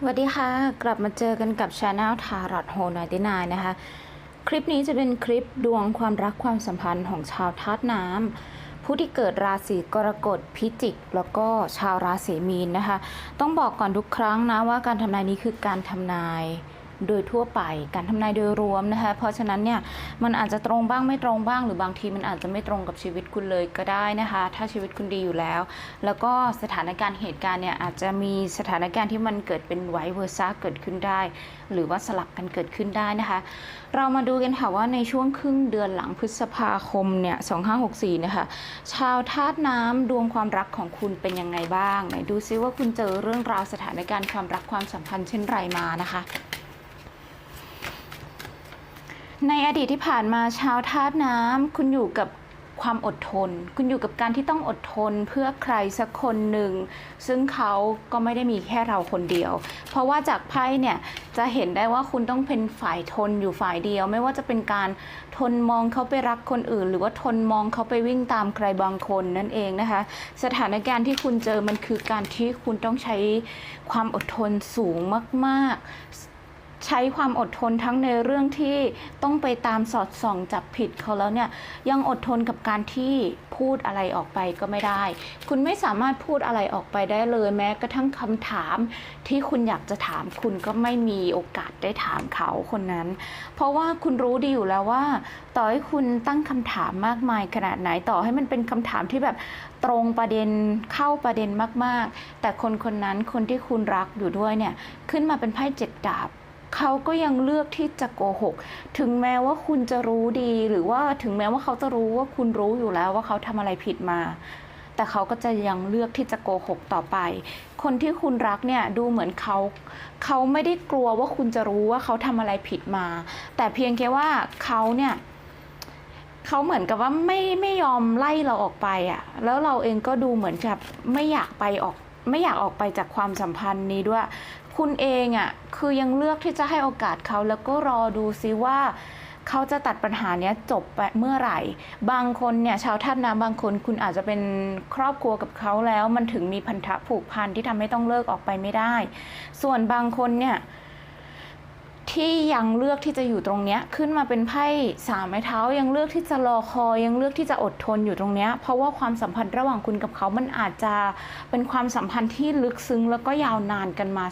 สวัสดีค่ะ กลับมาเจอกันกับช anel ทารอดโฮนอยตินายนะคะ คลิปนี้จะเป็นคลิปดวงความรักความสัมพันธ์ของชาวธาตุน้ำผู้ที่เกิดราศีกรกฎพิจิก แล้วก็ชาวราศีมีนนะคะ ต้องบอกก่อนทุกครั้งนะว่าการทำนายนี้คือการทำนาย โดยทั่วไป การทำนายโดยรวมนะคะ เพราะฉะนั้นเนี่ยมันอาจจะตรงบ้างไม่ตรงบ้าง หรือบางทีมันอาจจะไม่ตรงกับชีวิตคุณเลยก็ได้นะคะ ถ้าชีวิตคุณดีอยู่แล้ว แล้วก็สถานการณ์เหตุการณ์เนี่ยอาจจะมีสถานการณ์ที่มันเกิดเป็นไวเวอร์ซ่าเกิดขึ้นได้ หรือว่าสลับกันเกิดขึ้นได้นะคะ เรามาดูกันค่ะว่าในช่วงครึ่งเดือนหลังพฤษภาคมเนี่ย2564นะคะ ชาวธาตุน้ำดวงความรักของคุณเป็นยังไงบ้างไหนดูซิว่าคุณเจอเรื่องราวสถานการณ์ความรักความสัมพันธ์เช่นไรมานะคะ ในอดีตที่ผ่านมาชาวธาตุน้ำคุณอยู่กับความอดทน คุณอยู่กับการที่ต้องอดทนเพื่อใครสักคนหนึ่ง ซึ่งเขาก็ไม่ได้มีแค่เราคนเดียว เพราะว่าจากไพ่เนี่ยจะเห็นได้ว่าคุณต้องเป็นฝ่ายทนอยู่ฝ่ายเดียว ไม่ว่าจะเป็นการทนมองเขาไปรักคนอื่น หรือว่าทนมองเขาไปวิ่งตามใครบางคนนั่นเองนะคะ สถานการณ์ที่คุณเจอมันคือการที่คุณต้องใช้ความอดทนสูงมาก ๆ ใช้ความอดทนทั้งในเรื่องที่ต้องไปตามสอดส่องจับผิดเขาแล้วเนี่ยยังอดทนกับการที่พูดอะไรออกไปก็ไม่ได้ คุณไม่สามารถพูดอะไรออกไปได้เลย แม้กระทั่งคำถามที่คุณอยากจะถามคุณก็ไม่มีโอกาสได้ถามเขาคนนั้น เพราะว่าคุณรู้ดีอยู่แล้วว่า ต่อให้คุณตั้งคำถามมากมายขนาดไหนต่อให้มันเป็นคำถามที่แบบตรงประเด็นเข้าประเด็นมาก ๆ แต่คนคนนั้นคนที่คุณรักอยู่ด้วยเนี่ยขึ้นมาเป็นไพ่เจ็ดดาบ เขาก็ยังเลือกที่จะโกหก ถึงแม้ว่าคุณจะรู้ดี หรือว่าถึงแม้ว่าเขาจะรู้ว่าคุณรู้อยู่แล้วว่าเขาทำอะไรผิดมา แต่เขาก็จะยังเลือกที่จะโกหกต่อไป คนที่คุณรักเนี่ยดูเหมือนเขา เขาไม่ได้กลัวว่าคุณจะรู้ว่าเขาทำอะไรผิดมา แต่เพียงแค่ว่าเขาเนี่ยเขาเหมือนกับว่าไม่ไม่ยอมไล่เราออกไปอะ่ะ แล้วเราเองก็ดูเหมือนกับไม่อยากไปออกไม่อยากออกไปจากความสัมพันธ์นี้ด้วย คุณเองอะ่ะคือยังเลือกที่จะให้โอกาสเขาแล้วก็รอดูซิว่าเขาจะตัดปัญหาเนี้ยจบไปเมื่อไหร่ บางคนเนี่ยชาวท่าตุน้ำบางคนคุณอาจจะเป็นครอบครัวกับเขาแล้ว มันถึงมีพันธะผูกพันที่ทำให้ต้องเลิกออกไปไม่ได้ ส่วนบางคนเนี่ย ที่ยังเลือกที่จะอยู่ตรงเนี้ยขึ้นมาเป็นไพ่สามไม้เท้ายังเลือกที่จะรอคอยยังเลือกที่จะอดทนอยู่ตรงเนี้ยเพราะว่าความสัมพันธ์ระหว่างคุณกับเขามันอาจจะเป็นความสัมพันธ์ที่ลึกซึ้งแล้วก็ยาวนานกันมา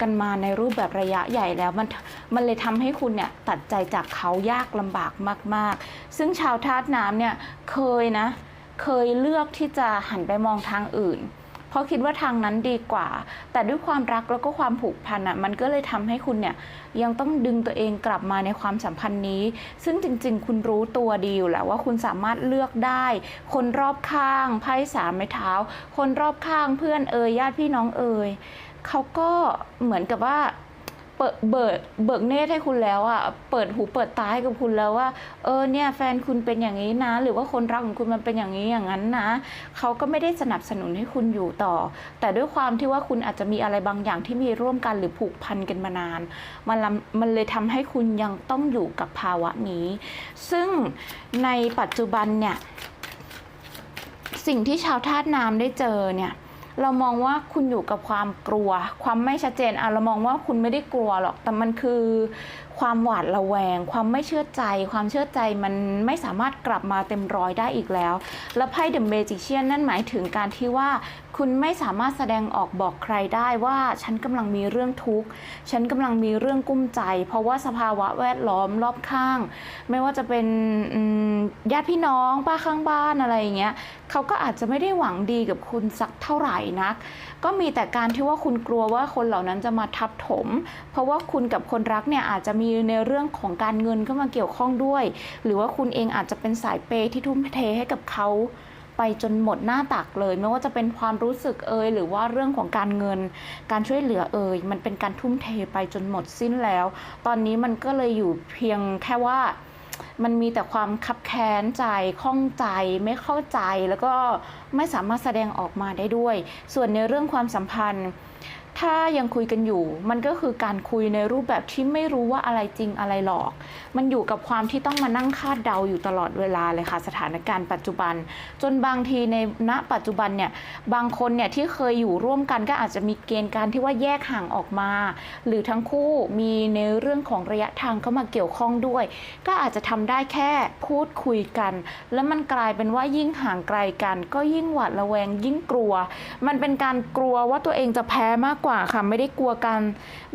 กันมาในรูปแบบระยะใหญ่แล้วมันมันเลยทำให้คุณเนี่ยตัดใจจากเขายากลำบากมาก ๆ ซึ่งชาวธาตุน้ำเนี่ยเคยนะ เคยเลือกที่จะหันไปมองทางอื่น เพราะคิดว่าทางนั้นดีกว่า แต่ด้วยความรักแล้วก็ความผูกพันอะมันก็เลยทำให้คุณเนี่ยยังต้องดึงตัวเองกลับมาในความสัมพันธ์นี้ ซึ่งจริง ๆ คุณรู้ตัวดีอยู่แล้วว่าคุณสามารถเลือกได้ คนรอบข้างไพ่สามไม้เท้า คนรอบข้างเพื่อนเอ่ยญาติพี่น้องเอ่ยเขาก็เหมือนกับว่า เปิดเบิกเบิกเนตรให้คุณแล้วอะเปิดหูเปิดตาให้กับคุณแล้วว่า เออเนี่ยแฟนคุณเป็นอย่างนี้นะ หรือว่าคนรักของคุณมันเป็นอย่างนี้อย่างนั้นนะเขาก็ไม่ได้สนับสนุนให้คุณอยู่ต่อ แต่ด้วยความที่ว่าคุณอาจจะมีอะไรบางอย่างที่มีร่วมกันหรือผูกพันกันมานานมันลำมันเลยทำให้คุณยังต้องอยู่กับภาวะนี้ ซึ่งในปัจจุบันเนี่ยสิ่งที่ชาวธาตุน้ำได้เจอเนี่ย เรามองว่าคุณอยู่กับความกลัว ความไม่ชัดเจนอะเรามองว่าคุณไม่ได้กลัวหรอก แต่มันคือความหวาดระแวง ความไม่เชื่อใจ ความเชื่อใจมันไม่สามารถกลับมาเต็มร้อยได้อีกแล้ว แล้วไพ่เดอะเมจิเชียนนั่นหมายถึงการที่ว่าคุณไม่สามารถแสดงออกบอกใครได้ว่าฉันกำลังมีเรื่องทุกข์ ฉันกำลังมีเรื่องกุ้มใจ เพราะว่าสภาวะแวดล้อมรอบข้าง ไม่ว่าจะเป็นญาติพี่น้องป้าข้างบ้านอะไรอย่างเงี้ย เขาก็อาจจะไม่ได้หวังดีกับคุณสักเท่าไหร่นัก ก็มีแต่การที่ว่าคุณกลัวว่าคนเหล่านั้นจะมาทับถม เพราะว่าคุณกับคนรักเนี่ยอาจจะมีในเรื่องของการเงินเข้ามาเกี่ยวข้องด้วย หรือว่าคุณเองอาจจะเป็นสายเปย์ที่ทุ่มเทให้กับเขาไปจนหมดหน้าตักเลย ไม่ว่าจะเป็นความรู้สึกเอ่ยหรือว่าเรื่องของการเงิน การช่วยเหลือเอ่ยมันเป็นการทุ่มเทไปจนหมดสิ้นแล้ว ตอนนี้มันก็เลยอยู่เพียงแค่ว่า มันมีแต่ความคับแค้นใจข้องใจไม่เข้าใจ แล้วก็ไม่สามารถแสดงออกมาได้ด้วย ส่วนในเรื่องความสัมพันธ์ ถ้ายังคุยกันอยู่ มันก็คือการคุยในรูปแบบที่ไม่รู้ว่าอะไรจริงอะไรหลอก มันอยู่กับความที่ต้องมานั่งคาดเดาอยู่ตลอดเวลาเลยค่ะ สถานการณ์ปัจจุบัน จนบางทีในณปัจจุบันเนี่ยบางคนเนี่ยที่เคยอยู่ร่วมกันก็อาจจะมีเกณฑ์การที่ว่าแยกห่างออกมา หรือทั้งคู่มีในเรื่องของระยะทางเข้ามาเกี่ยวข้องด้วย ก็อาจจะทำได้แค่พูดคุยกัน แล้วมันกลายเป็นว่ายิ่งห่างไกลกัน ก็ยิ่งหวาดระแวงยิ่งกลัว มันเป็นการกลัวว่าตัวเองจะแพ้มากกว่าค่ะไม่ได้กลัวกัน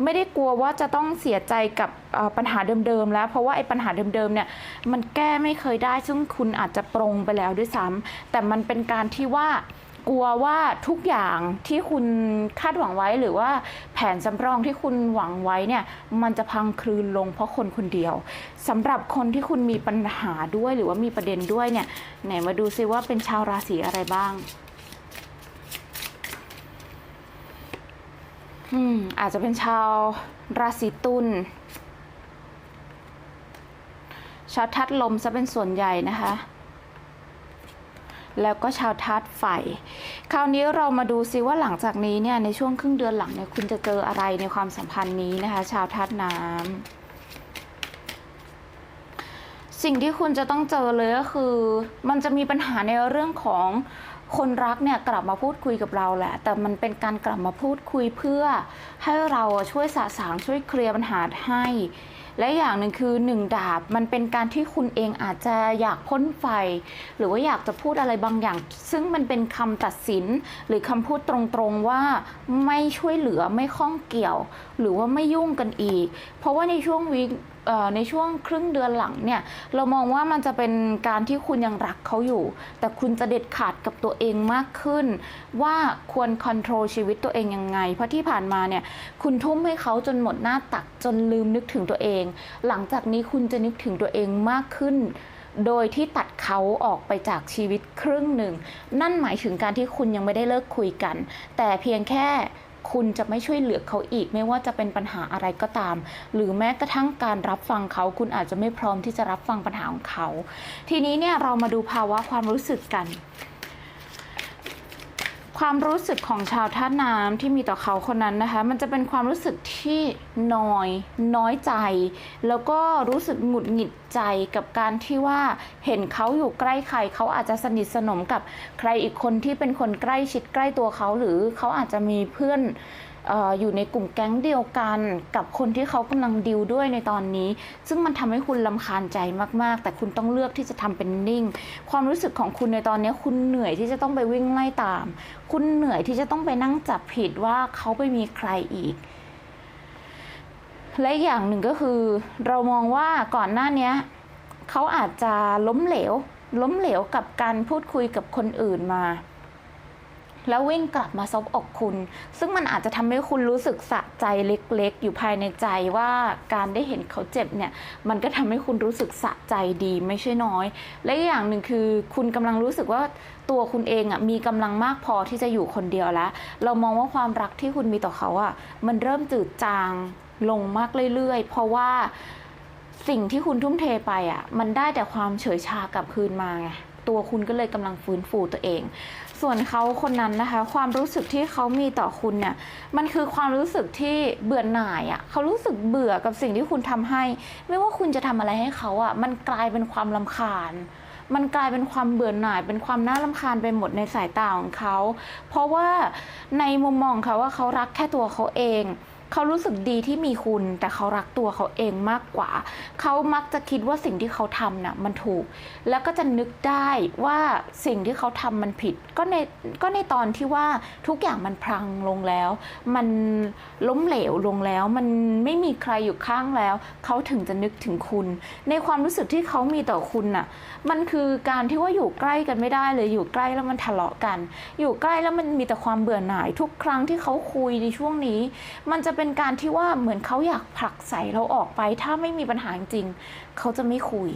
ไม่ได้กลัวว่าจะต้องเสียใจกับปัญหาเดิมๆแล้ว เพราะว่าไอ้ปัญหาเดิมๆเนี่ยมันแก้ไม่เคยได้ ซึ่งคุณอาจจะปรงไปแล้วด้วยซ้ำแต่มันเป็นการที่ว่ากลัวว่าทุกอย่างที่คุณคาดหวังไว้หรือว่าแผนสำรองที่คุณหวังไว้เนี่ยมันจะพังคลืนลงเพราะคนคนเดียวสำหรับคนที่คุณมีปัญหาด้วยหรือว่ามีประเด็นด้วยเนี่ยไหนมาดูซิว่าเป็นชาวราศีอะไรบ้าง อืม อาจจะเป็นชาวราศีตุลชาวทัดลมซะเป็นส่วนใหญ่นะคะ แล้วก็ชาวทัดไฟ คราวนี้เรามาดูซิว่าหลังจากนี้เนี่ยในช่วงครึ่งเดือนหลังเนี่ยคุณจะเจออะไรในความสัมพันธ์นี้นะคะ ชาวทัดน้ำสิ่งที่คุณจะต้องเจอเลยก็คือ มันจะมีปัญหาในเรื่องของ คนรักเนี่ยกลับมาพูดคุยกับเราแหละ แต่มันเป็นการกลับมาพูดคุยเพื่อให้เราช่วยสะสางช่วยเคลียร์ปัญหาให้ และอย่างหนึ่งคือหนึ่งดาบมันเป็นการที่คุณเองอาจจะอยากพ่นไฟ หรือว่าอยากจะพูดอะไรบางอย่าง ซึ่งมันเป็นคำตัดสิน หรือคำพูดตรงๆว่าไม่ช่วยเหลือไม่ข้องเกี่ยว หรือว่าไม่ยุ่งกันอีก เพราะว่าในช่วงวิเอ่อ ในช่วงครึ่งเดือนหลังเนี่ยเรามองว่ามันจะเป็นการที่คุณยังรักเขาอยู่ แต่คุณจะเด็ดขาดกับตัวเองมากขึ้น ว่าควรคอนโทรลชีวิตตัวเองยังไง เพราะที่ผ่านมาเนี่ยคุณทุ่มให้เขาจนหมดหน้าตักจนลืมนึกถึงตัวเอง หลังจากนี้คุณจะนึกถึงตัวเองมากขึ้นโดยที่ตัดเขาออกไปจากชีวิตครึ่งหนึ่ง นั่นหมายถึงการที่คุณยังไม่ได้เลิกคุยกัน แต่เพียงแค่ คุณจะไม่ช่วยเหลือเขาอีก ไม่ว่าจะเป็นปัญหาอะไรก็ตาม หรือแม้กระทั่งการรับฟังเขา คุณอาจจะไม่พร้อมที่จะรับฟังปัญหาของเขา ทีนี้เนี่ยเรามาดูภาวะความรู้สึกกัน ความรู้สึกของชาวท่าน้ำที่มีต่อเขาคนนั้นนะคะ มันจะเป็นความรู้สึกที่นอยน้อยใจ แล้วก็รู้สึกหงุดหงิดใจกับการที่ว่าเห็นเขาอยู่ใกล้ใครเขาอาจจะสนิทสนมกับใครอีกคนที่เป็นคนใกล้ชิดใกล้ตัวเขาหรือเขาอาจจะมีเพื่อน อออยู่ในกลุ่มแก๊งเดียวกันกับคนที่เขากำลังดิวด้วยในตอนนี้ ซึ่งมันทำให้คุณลำคาญใจมากๆ แต่คุณต้องเลือกที่จะทำเป็นนิ่ง ความรู้สึกของคุณในตอนนี้ คุณเหนื่อยที่จะต้องไปวิ่งไล่ตาม คุณเหนื่อยที่จะต้องไปนั่งจับผิดว่าเขาไปมีใครอีกและอย่างหนึ่งก็คือ เรามองว่าก่อนหน้านี้เขาอาจจะล้มเหลว ล้มเหลวกับการพูดคุยกับคนอื่นมา แล้ววิ่งกลับมาซบอกคุณ ซึ่งมันอาจจะทำให้คุณรู้สึกสะใจเล็กๆ อยู่ภายในใจว่าการได้เห็นเขาเจ็บเนี่ยมันก็ทำให้คุณรู้สึกสะใจดีไม่ใช่น้อย และอีกอย่างหนึ่งคือคุณกำลังรู้สึกว่าตัวคุณเองอะมีกำลังมากพอที่จะอยู่คนเดียวแล้วเรามองว่าความรักที่คุณมีต่อเขาอะมันเริ่มจืดจางลงมากเรื่อยๆ เพราะว่าสิ่งที่คุณทุ่มเทไปอะมันได้แต่ความเฉยชากลับคืนมาไงตัวคุณก็เลยกำลังฟื้นฟูตัวเอง ส่วนเขาคนนั้นนะคะ ความรู้สึกที่เขามีต่อคุณเนี่ยมันคือความรู้สึกที่เบื่อหน่ายอะ่ะเขารู้สึกเบื่อกับสิ่งที่คุณทำให้ ไม่ว่าคุณจะทำอะไรให้เขาอะ่ะมันกลายเป็นความลำคาญ มันกลายเป็นความเบื่อหน่าย เป็นความน่าลำคาญไปหมดในสายตาของเขา เพราะว่าในมุมมองเขาว่าเขารักแค่ตัวเขาเอง เขารู้สึกดีที่มีคุณ แต่เขารักตัวเขาเองมากกว่า เขามักจะคิดว่าสิ่งที่เขาทำน่ะมันถูก แล้วก็จะนึกได้ว่าสิ่งที่เขาทำมันผิด ก็ในก็ในตอนที่ว่าทุกอย่างมันพังลงแล้ว มันล้มเหลวลงแล้ว มันไม่มีใครอยู่ข้างแล้ว เขาถึงจะนึกถึงคุณ ในความรู้สึกที่เขามีต่อคุณน่ะ มันคือการที่ว่าอยู่ใกล้กันไม่ได้เลยอยู่ใกล้แล้วมันทะเลาะกัน อยู่ใกล้แล้วมันมีแต่ความเบื่อหน่ายทุกครั้งที่เขาคุยในช่วงนี้ มันจะเป็นการที่ว่าเหมือนเขาอยากผลักใส่เราออกไป ถ้าไม่มีปัญหาจริงเขาจะไม่คุย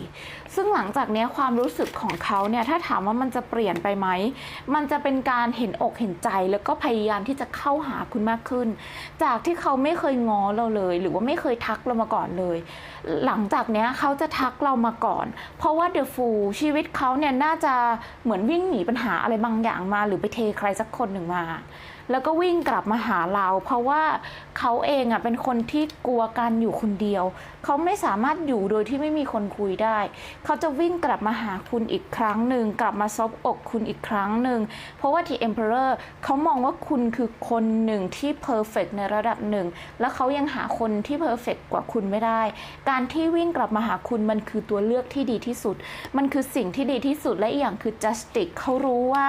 ซึ่งหลังจากเนี้ยความรู้สึกของเขาเนี่ยถ้าถามว่ามันจะเปลี่ยนไปไหมมันจะเป็นการเห็นอกเห็นใจแล้วก็พยายามที่จะเข้าหาคุณมากขึ้น จากที่เขาไม่เคยง้อเราเลย หรือว่าไม่เคยทักเรามาก่อนเลย หลังจากเนี้ยเขาจะทักเรามาก่อน เพราะว่าเดอะฟูชีวิตเขาเนี่ยน่าจะเหมือนวิ่งหนีปัญหาอะไรบางอย่างมา หรือไปเทใครสักคนหนึ่งมาแล้วก็วิ่งกลับมาหาเรา เพราะว่าเขาเองอะเป็นคนที่กลัวการอยู่คนเดียว เขาไม่สามารถอยู่โดยที่ไม่มีคนคุยได้ เขาจะวิ่งกลับมาหาคุณอีกครั้งหนึ่งกลับมาซบอกคุณอีกครั้งหนึ่งเพราะว่าที่ Emperor เขามองว่าคุณคือคนหนึ่งที่ perfect ในระดับหนึ่งแล้วเขายังหาคนที่ perfect กว่าคุณไม่ได้ การที่วิ่งกลับมาหาคุณมันคือตัวเลือกที่ดีที่สุด มันคือสิ่งที่ดีที่สุดและอีกอย่างคือ justice เขารู้ว่า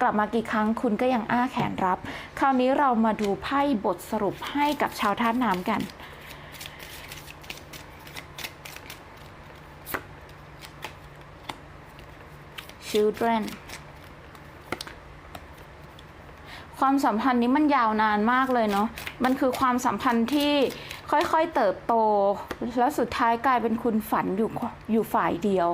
กลับมากี่ครั้งคุณก็ยังอ้าแขนรับ คราวนี้เรามาดูไพ่บทสรุปให้กับชาวท่าน้ำกัน children ความสัมพันธ์นี้มันยาวนานมากเลยเนาะ มันคือความสัมพันธ์ที่ค่อยๆเติบโต แล้วสุดท้ายกลายเป็นคุณฝันอยู่อยู่ฝ่ายเดียว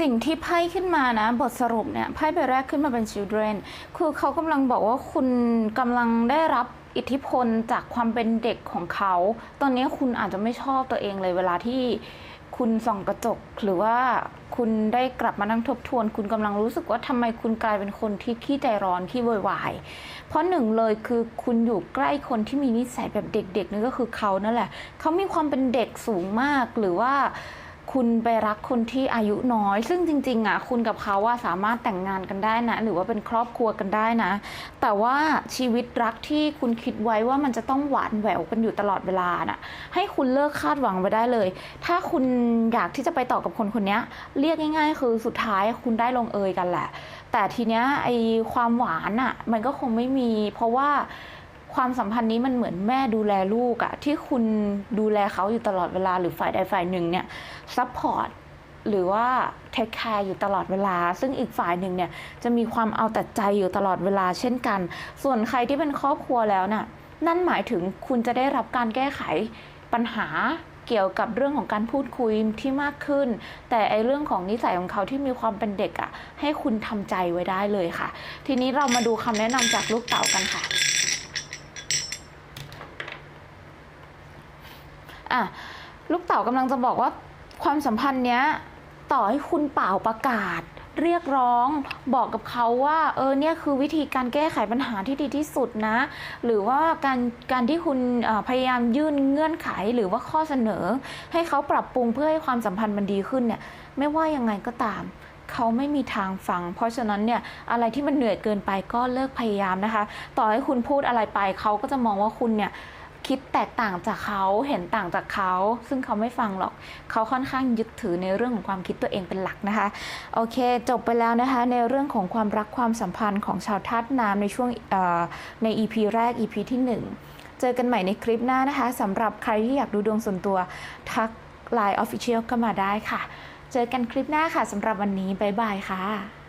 สิ่งที่ไพ่ขึ้นมานะ บทสรุปเนี่ยไพ่ใบแรกขึ้นมาเป็น children คือเขากำลังบอกว่าคุณกำลังได้รับอิทธิพลจากความเป็นเด็กของเขา ตอนนี้คุณอาจจะไม่ชอบตัวเองเลยเวลาที่คุณส่องกระจก หรือว่าคุณได้กลับมานั่งทบทวน คุณกำลังรู้สึกว่าทำไมคุณกลายเป็นคนที่ขี้ใจร้อนขี้โวยวาย เพราะหนึ่งเลยคือคุณอยู่ใกล้คนที่มีนิสัยแบบเด็กๆนั่นก็คือเขานั่นแหละ เขามีความเป็นเด็กสูงมากหรือว่า คุณไปรักคนที่อายุน้อย ซึ่งจริงๆอะคุณกับเขาว่าสามารถแต่งงานกันได้นะ หรือว่าเป็นครอบครัวกันได้นะ แต่ว่าชีวิตรักที่คุณคิดไว้ว่ามันจะต้องหวานแหววกันอยู่ตลอดเวลาน่ะให้คุณเลิกคาดหวังไปได้เลย ถ้าคุณอยากที่จะไปต่อกับคนคนนี้เรียกง่าย ๆ คือสุดท้ายคุณได้ลงเอยกันแหละ แต่ทีเนี้ยไอความหวานอะมันก็คงไม่มี เพราะว่า ความสัมพันธ์นี้มันเหมือนแม่ดูแลลูกอะที่คุณดูแลเขาอยู่ตลอดเวลาหรือฝ่ายใดฝ่ายหนึ่งเนี่ยซัพพอร์ตหรือว่าเทคแคร์อยู่ตลอดเวลา ซึ่งอีกฝ่ายหนึ่งเนี่ยจะมีความเอาแต่ใจอยู่ตลอดเวลาเช่นกัน ส่วนใครที่เป็นครอบครัวแล้วน่ะนั่นหมายถึงคุณจะได้รับการแก้ไขปัญหาเกี่ยวกับเรื่องของการพูดคุยที่มากขึ้น แต่ไอเรื่องของนิสัยของเขาที่มีความเป็นเด็กอะ่ะ ให้คุณทำใจไว้ได้เลยค่ะ ทีนี้เรามาดูคำแนะนำจากลูกเต๋ากันค่ะ อะลูกเต๋ากำลังจะบอกว่าความสัมพันธ์เนี้ยต่อให้คุณเป่าประกาศ เรียกร้องบอกกับเขาว่าเออเนี่ยคือวิธีการแก้ไขปัญหาที่ดีที่สุดนะ หรือว่าการการที่คุณพยายามยื่นเงื่อนไขหรือว่าข้อเสนอ ให้เขาปรับปรุงเพื่อให้ความสัมพันธ์มันดีขึ้นเนี่ยไม่ว่ายังไงก็ตามเขาไม่มีทางฟัง เพราะฉะนั้นเนี่ยอะไรที่มันเหนื่อยเกินไปก็เลิกพยายามนะคะ ต่อให้คุณพูดอะไรไปเขาก็จะมองว่าคุณเนี่ย คิดแตกต่างจากเขาเห็นต่างจากเขา ซึ่งเขาไม่ฟังหรอก เขาค่อนข้างยึดถือในเรื่องของความคิดตัวเองเป็นหลักนะคะ โอเค จบไปแล้วนะคะ ในเรื่องของความรักความสัมพันธ์ของชาวธาตุน้ำในช่วงเอ่อใน EP แรก EP ที่ 1 เจอกันใหม่ในคลิปหน้านะคะสำหรับใครที่อยากดูดวงส่วนตัว ทัก Line Official ก็มาได้ค่ะ เจอกันคลิปหน้าค่ะสำหรับวันนี้บ๊ายบายค่ะ